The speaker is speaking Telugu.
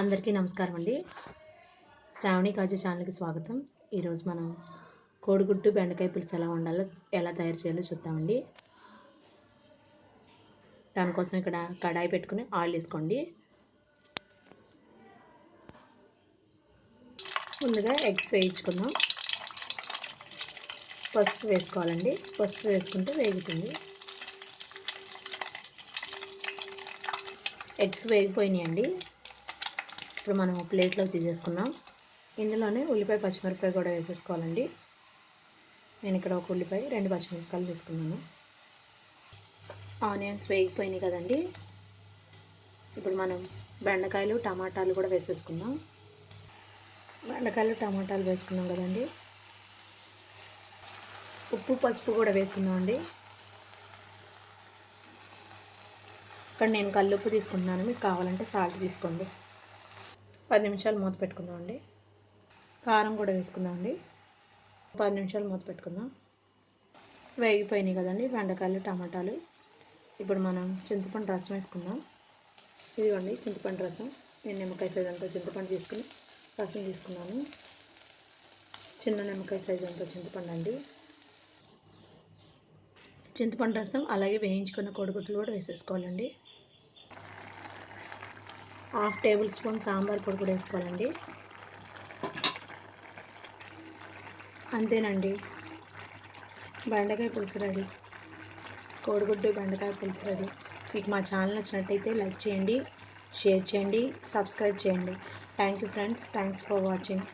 అందరికీ నమస్కారం అండి శ్రావణి కాజు ఛానల్కి స్వాగతం. ఈరోజు మనం కోడిగుడ్డు బెండకాయ పులుసు ఎలా వండాలో ఎలా తయారు చేయాలో చూద్దామండి. దానికోసం ఇక్కడ కడాయి పెట్టుకుని ఆయిల్ వేసుకోండి. ముందుగా ఎగ్స్ వేయించుకుందాం. పసుపు వేసుకోవాలండి. పసుపు వేసుకుంటే వేగుతుంది. ఎగ్స్ వేగిపోయినాయండి. ఇప్పుడు మనం ప్లేట్లో తీసేసుకున్నాం ఇందులోనే ఉల్లిపాయ పచ్చిమిరపకాయ కూడా వేసేసుకోవాలండి. నేను ఇక్కడ ఒక ఉల్లిపాయ రెండు పచ్చిమిరపకాయలు తీసుకున్నాను. ఆనియన్స్ వేగిపోయినాయి కదండి. ఇప్పుడు మనం బెండకాయలు టమాటాలు కూడా వేసేసుకుందాం. బెండకాయలు టమాటాలు వేసుకున్నాం కదండి. ఉప్పు పసుపు కూడా వేసుకుందామండి ఇక్కడ నేను కల్లుప్పు తీసుకుంటున్నాను. మీకు కావాలంటే సాల్ట్ తీసుకోండి. పది నిమిషాలు మూత పెట్టుకుందామండి. కారం కూడా వేసుకుందామండి. పది నిమిషాలు మూత పెట్టుకుందాం. వేగిపోయినాయి కదండి బెండకాయలు టమాటాలు. ఇప్పుడు మనం చింతపండు రసం వేసుకుందాం. ఇదిగోండి చింతపండు రసం. నేను నిమ్మకాయ సైజ్ అంతా చింతపండు తీసుకుని రసం తీసుకున్నాను. చిన్న నిమ్మకాయ సైజ్ అంతా చింతపండు అండి. చింతపండు రసం అలాగే వేయించుకున్న కోడిగుడ్లు కూడా వేసేసుకోవాలండి. హాఫ్ టేబుల్ స్పూన్ సాంబార్ పొడి కూడా వేసుకోవాలండి. అంతేనండి. బెండకాయ పులుసు రెడీ. కోడిగుడ్డు బెండకాయ పులుసు రెడీ. మీకు మా ఛానల్ నచ్చినట్టయితే లైక్ చేయండి షేర్ చేయండి సబ్స్క్రైబ్ చేయండి. Thank you friends. Thanks for watching.